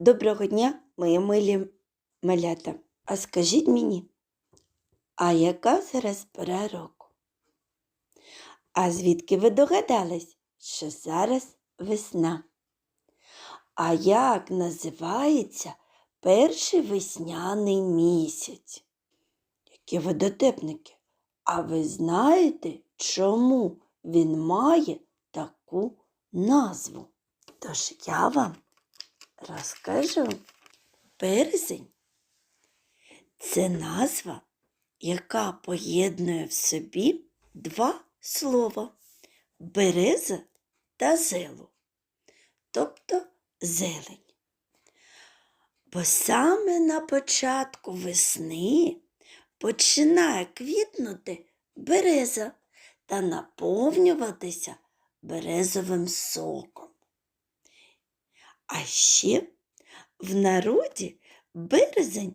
Доброго дня, мої милі малята. А скажіть мені, а яка зараз пора року? А звідки ви догадались, що зараз весна? А як називається перший весняний місяць? Які ви дотепники? А ви знаєте, чому він має таку назву? Тож я вам розкажу. Березень це назва, яка поєднує в собі два слова береза та зелу, тобто зелень. Бо саме на початку весни починає квітнути береза та наповнюватися березовим соком. А ще в народі березень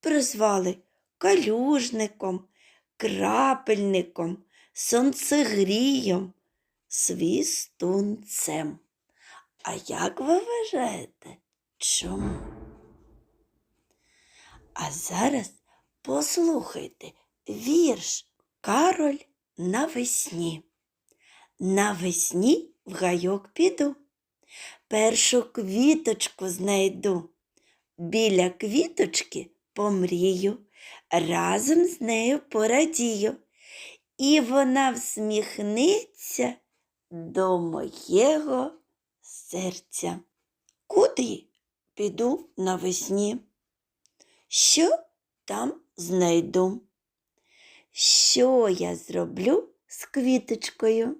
прозвали калюжником, крапельником, сонцегрієм, свістунцем. А як ви вважаєте, чому? А зараз послухайте вірш Кароль навесні. Навесні в гайок піду першу квіточку знайду. Біля квіточки помрію, разом з нею порадію, і вона всміхнеться до моєго серця. Куди піду навесні? Що там знайду? Що я зроблю з квіточкою?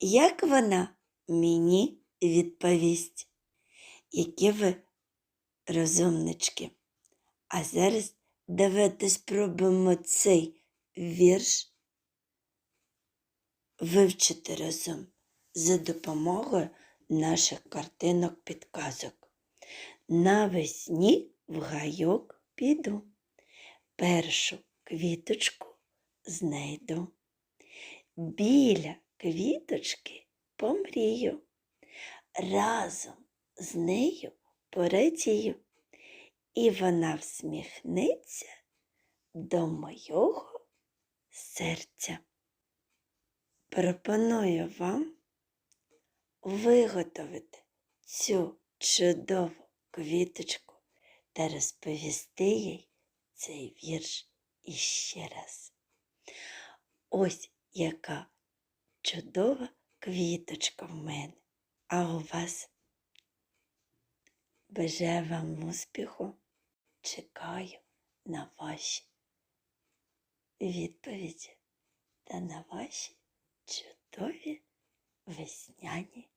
Як вона мені відповість, які ви розумнички. А зараз давайте спробуємо цей вірш вивчити разом за допомогою наших картинок підказок. Навесні в гайок піду, першу квіточку знайду. Біля квіточки помрію, разом з нею порадію, і вона всміхнеться до мого серця. Пропоную вам виготовити цю чудову квіточку та розповісти їй цей вірш іще раз. Ось яка чудова квіточка в мене, а у вас бажаю вам успіху, чекаю на ваші відповіді та на ваші чудові весняні.